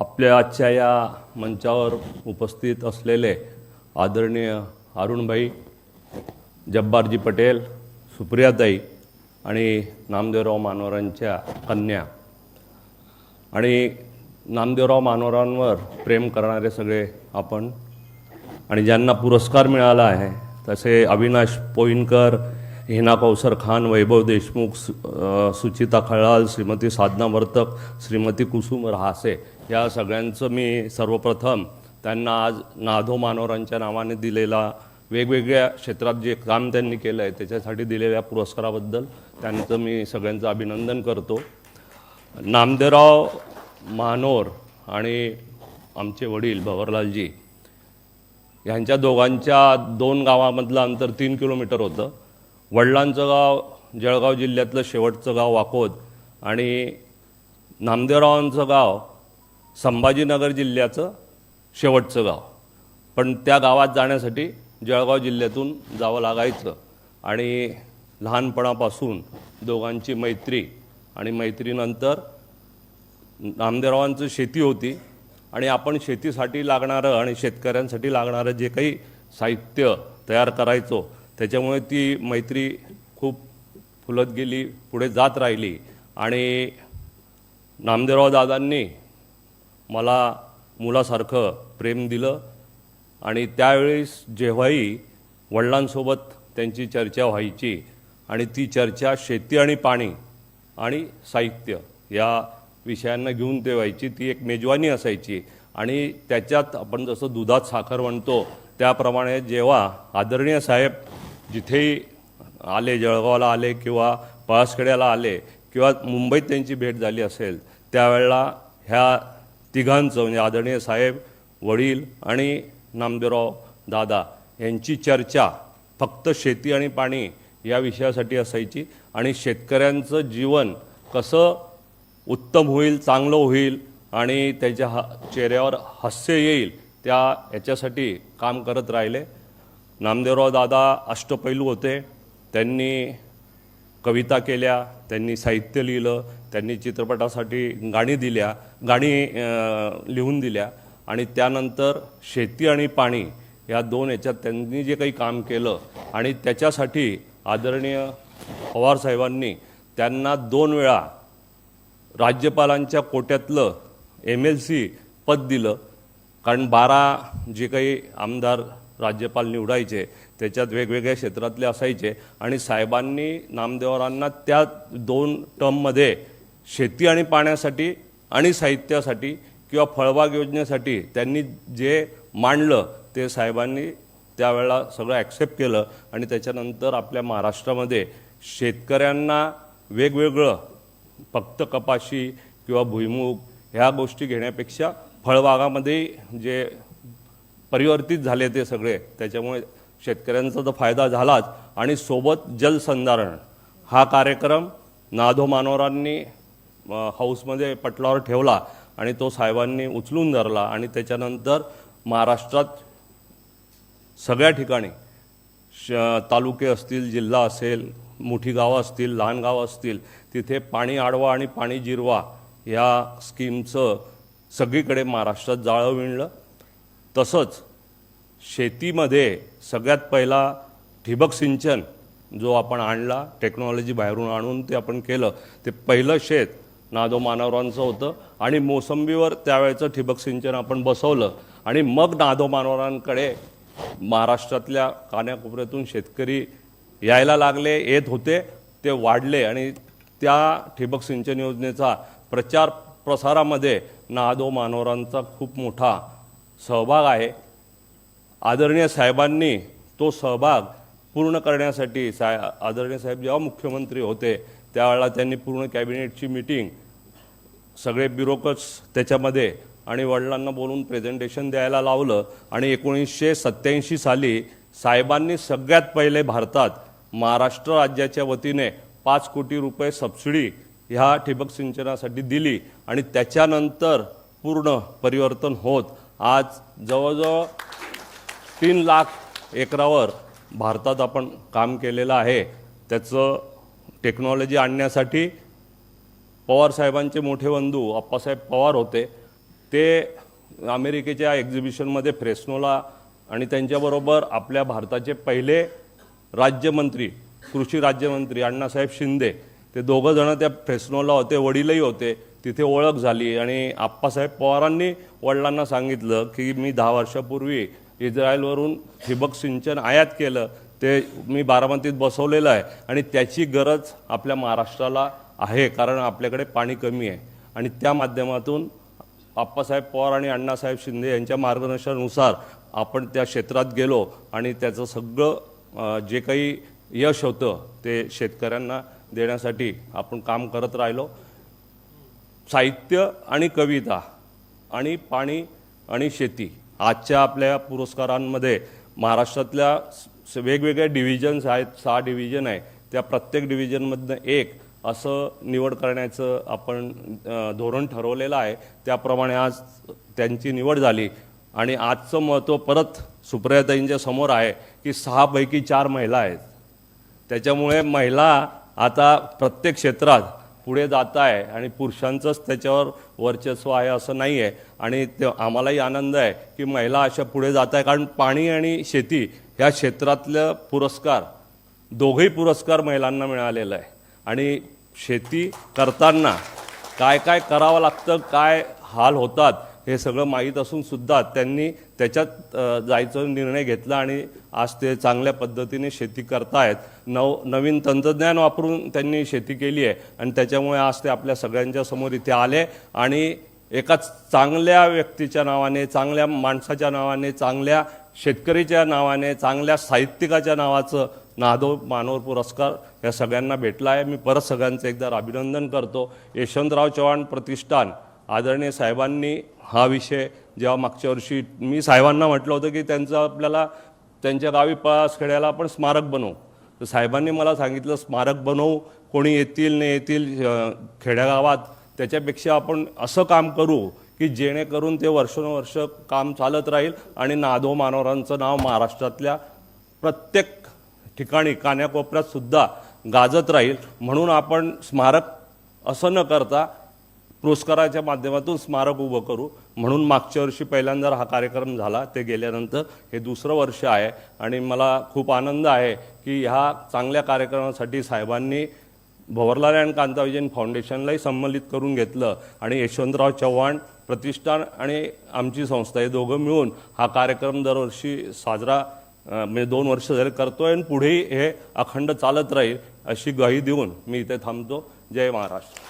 आपल्या आजच्या या मंचावर उपस्थित असलेले आदरणीय अरुणभाई जब्बारजी पटेल सुप्रियाताई आणि नामदेवराव मानवरांच्या कन्या. आणि नामदेवराव मानवरांवर प्रेम करणारे सगळे आपण आणि ज्यांना पुरस्कार मिळाला आहे तसे अविनाश पोईनकर हिना कौसर खान वैभव देशमुख सु सुचिता खळाल श्रीमती साधना वर्तक श्रीमती कुसुम रहासे या सगळ्यांचं मी सर्वप्रथम त्यांना आज नाधो मानोरांच्या नावाने दिलेला वेगवेगळ्या क्षेत्रात जे काम त्यांनी केलं आहे त्याच्यासाठी दिलेल्या पुरस्काराबद्दल त्यांचं मी सगळ्यांचं अभिनंदन करतो. नामदेवराव मानोर आणि आमचे वडील भवरलालजी ह्यांच्या दोघांच्या दोन गावामधलं अंतर तीन किलोमीटर होतं. वडिलांचं गाव जळगाव जिल्ह्यातलं शेवटचं गाव वाकोद आणि नामदेवरावांचं गाव संभाजीनगर जिल्ह्याचं शेवटचं गाव. पण त्या गावात जाण्यासाठी जळगाव जिल्ह्यातून जावं लागायचं आणि लहानपणापासून दोघांची मैत्री आणि मैत्रीनंतर नामदेवरावांचं शेती होती आणि आपण शेतीसाठी लागणारं आणि शेतकऱ्यांसाठी लागणारं जे काही साहित्य तयार करायचो त्याच्यामुळे ती मैत्री खूप फुलत गेली पुढे जात राहिली. आणि नामदेवराव दादांनी मला मुलासारखं प्रेम दिलं आणि त्यावेळेस जेव्हाही वडिलांसोबत त्यांची चर्चा व्हायची आणि ती चर्चा शेती आणि पाणी आणि साहित्य या विषयांना घेऊन ते व्हायची ती एक मेजवानी असायची. आणि त्याच्यात आपण जसं दुधात साखर म्हणतो त्याप्रमाणे जेव्हा आदरणीय साहेब जिथेही आले जळगावला आले किंवा पळसखेड्याला आले किंवा मुंबईत त्यांची भेट झाली असेल त्यावेळेला ह्या तिघांचं म्हणजे आदरणीय साहेब वडील आणि नामदेवराव दादा यांची चर्चा फक्त शेती आणि पाणी या विषयासाठी असायची आणि शेतकऱ्यांचं जीवन कसं उत्तम होईल चांगलं होईल आणि त्याच्या हा चेहऱ्यावर हास्य येईल त्या याच्यासाठी काम करत राहिले. नामदेवराव दादा अष्टपैलू होते. त्यांनी कविता केल्या त्यांनी साहित्य लिहिलं त्यांनी चित्रपटासाठी गाणी दिल्या गाणी लिहून दिल्या. आणि त्यानंतर शेती आणि पाणी या दोन याच्यात त्यांनी जे काही काम केलं आणि त्याच्यासाठी आदरणीय पवारसाहेबांनी त्यांना दोन वेळा राज्यपालांच्या कोट्यातलं एम एल सी पद दिलं. कारण बारा जे काही आमदार राज्यपाल निवडायचे त्याच्यात वेगवेगळ्या क्षेत्रातले असायचे आणि साहेबांनी नामदेवरांना त्या दोन टर्ममध्ये शेती आणि पाण्यासाठी आणि साहित्यासाठी किंवा फळबाग योजनेसाठी त्यांनी जे मांडलं ते साहेबांनी त्यावेळेला सगळं ॲक्सेप्ट केलं आणि त्याच्यानंतर आपल्या महाराष्ट्रामध्ये शेतकऱ्यांना वेगवेगळं फक्त कपाशी किंवा भुईमूग ह्या गोष्टी घेण्यापेक्षा फळबागामध्ये जे परिवर्तित झाले ते सगळे. त्याच्यामुळे शेतकऱ्यांचा तर फायदा झालाच. आणि सोबत जलसंधारण हा कार्यक्रम नाधो मानवरांनी हाऊसमध्ये पटलावर ठेवला आणि तो साहेबांनी उचलून धरला आणि त्याच्यानंतर महाराष्ट्रात सगळ्या ठिकाणी श तालुके असतील जिल्हा असेल मोठी गावं असतील लहान गावं असतील तिथे पाणी आडवा आणि पाणी जिरवा ह्या स्कीमचं सगळीकडे महाराष्ट्रात जाळं विणलं. तसंच शेतीमध्ये सगळ्यात पहिला ठिबक सिंचन जो आपण आणला टेक्नॉलॉजी बाहेरून आणून ते आपण केलं ते पहिलं शेत नादो मानवरांचं होतं आणि मोसंबीवर त्यावेळेचं ठिबक सिंचन आपण बसवलं आणि मग नादो मानवरांकडे महाराष्ट्रातल्या कान्याकोपऱ्यातून शेतकरी यायला लागले येत होते ते वाढले आणि त्या ठिबक सिंचन योजनेचा प्रचार प्रसारामध्ये नादो मानवरांचा खूप मोठा सहभाग आहे. आदरणीय साहेबांनी तो सहभाग पूर्ण करण्यासाठी साय आदरणीय साहेब जेव्हा मुख्यमंत्री होते त्यावेळेला त्यांनी पूर्ण कॅबिनेटची मीटिंग सगळे ब्युरोक्रट्स त्याच्यामध्ये आणि वडिलांना बोलून प्रेझेंटेशन द्यायला लावलं आणि एकोणीसशे सत्याऐंशी साली साहेबांनी सगळ्यात पहिले भारतात महाराष्ट्र राज्याच्या वतीने पाच कोटी रुपये सबसिडी ह्या ठिबक सिंचनासाठी दिली आणि त्याच्यानंतर पूर्ण परिवर्तन होत आज जवळजवळ तीन लाख एकरावर भारतात आपण काम केलेलं आहे. त्याचं टेक्नॉलॉजी आणण्यासाठी पवार साहेबांचे मोठे बंधू अप्पासाहेब पवार होते. ते अमेरिकेच्या एक्झिबिशनमध्ये फ्रेस्नोला आणि त्यांच्याबरोबर आपल्या भारताचे पहिले राज्यमंत्री कृषी राज्यमंत्री अण्णासाहेब शिंदे ते दोघं जण त्या फ्रेस्नोला होते वडीलही होते तिथे ओळख झाली. आणि आप्पासाहेब पवारांनी वडिलांना सांगितलं की मी दहा वर्षापूर्वी इस्रायलवरून ठिबक सिंचन आयात केलं. ते मी बारामतीत बसवलेलं आहे. आणि त्याची गरज आपल्या महाराष्ट्राला आहे कारण आपल्याकडे पाणी कमी आहे. आणि त्या माध्यमातून आप्पासाहेब पवार आणि अण्णासाहेब शिंदे यांच्या मार्गदर्शनानुसार आपण त्या क्षेत्रात गेलो. आणि त्याचं सगळं जे काही यश होतं ते शेतकऱ्यांना देण्यासाठी आपण काम करत राहिलो. साहित्य आणि कविता आणि पाणी आणि शेती आजच्या आपल्या पुरस्कारांमध्ये महाराष्ट्रातल्या स- वेगवेगळ्या डिव्हिजन्स आहेत सहा डिव्हिजन आहे. त्या प्रत्येक डिव्हिजनमधनं एक असं निवड करण्याचं आपण धोरण ठरवलेलं आहे. त्याप्रमाणे आज त्यांची निवड झाली. आणि आजचं महत्त्व परत सुप्रियाताईंच्या समोर आहे की सहापैकी चार महिला आहेत. त्याच्यामुळे महिला आता प्रत्येक क्षेत्रात पुढे जात आहे आणि पुरुषांचंच त्याच्यावर वर्चस्व आहे असं नाही आहे. आणि ते आम्हालाही आनंद आहे की महिला अशा पुढे जात आहे. कारण पाणी आणि शेती ह्या क्षेत्रातलं पुरस्कार दोघेही पुरस्कार महिलांना मिळालेला आहे. आणि शेती करताना काय काय करावं लागतं काय हाल होतात हे सगळं माहीत असून सुद्धा त्यांनी त्याच्यात जायचा जायचं निर्णय घेतला आणि आज ते चांगल्या पद्धतीने शेती करतायत. नव नवीन तंत्रज्ञान वापरून त्यांनी शेती केली आहे आणि त्याच्यामुळे आज ते आपल्या सगळ्यांच्या समोर इथे आले आणि एका चांगल्या व्यक्तीच्या नावाने चांगल्या माणसाच्या नावाने चांगल्या शेतकरीच्या नावाने चांगल्या साहित्यिकाच्या नावाचं नादो मानवर पुरस्कार या सगळ्यांना भेटला आहे. मी परत सगळ्यांचं एकदा अभिनंदन करतो. यशवंतराव चव्हाण प्रतिष्ठान. आदरणीय साहेबांनी हा विषय जेव्हा मागच्या वर्षी मी साहेबांना म्हटलं होतं की त्यांचं आपल्याला त्यांच्या गावी खेड्याला आपण स्मारक बनवू. तर साहेबांनी मला सांगितलं स्मारक बनवू कोणी येतील नाही येतील खेड्यागावात त्याच्यापेक्षा आपण असं काम करू की जेणेकरून ते वर्षानुवर्ष काम चालत राहील आणि नादो मानवरांचं नाव महाराष्ट्रातल्या प्रत्येक ठिकाणी कान्याकोपऱ्यातसुद्धा गाजत राहील. म्हणून आपण स्मारक असं न करता पुरस्काराच्या माध्यमातून स्मारक उभं करू. म्हणून मागच्या वर्षी पहिल्यांदा हा कार्यक्रम झाला. ते गेल्यानंतर हे दुसरं वर्ष आहे. आणि मला खूप आनंद आहे की ह्या चांगल्या कार्यक्रमासाठी साहेबांनी भवरलाल अँड कांताविजयन फाउंडेशनलाही संमलित करून घेतलं. आणि यशवंतराव चव्हाण प्रतिष्ठान आणि आमची संस्था हे दोघं मिळून हा कार्यक्रम दरवर्षी साजरा मी म्हणजे दोन वर्ष झाले आहे आणि पुढेही हे अखंड चालत राहील अशी ग्वाही देऊन मी इथे थांबतो. जय महाराष्ट्र.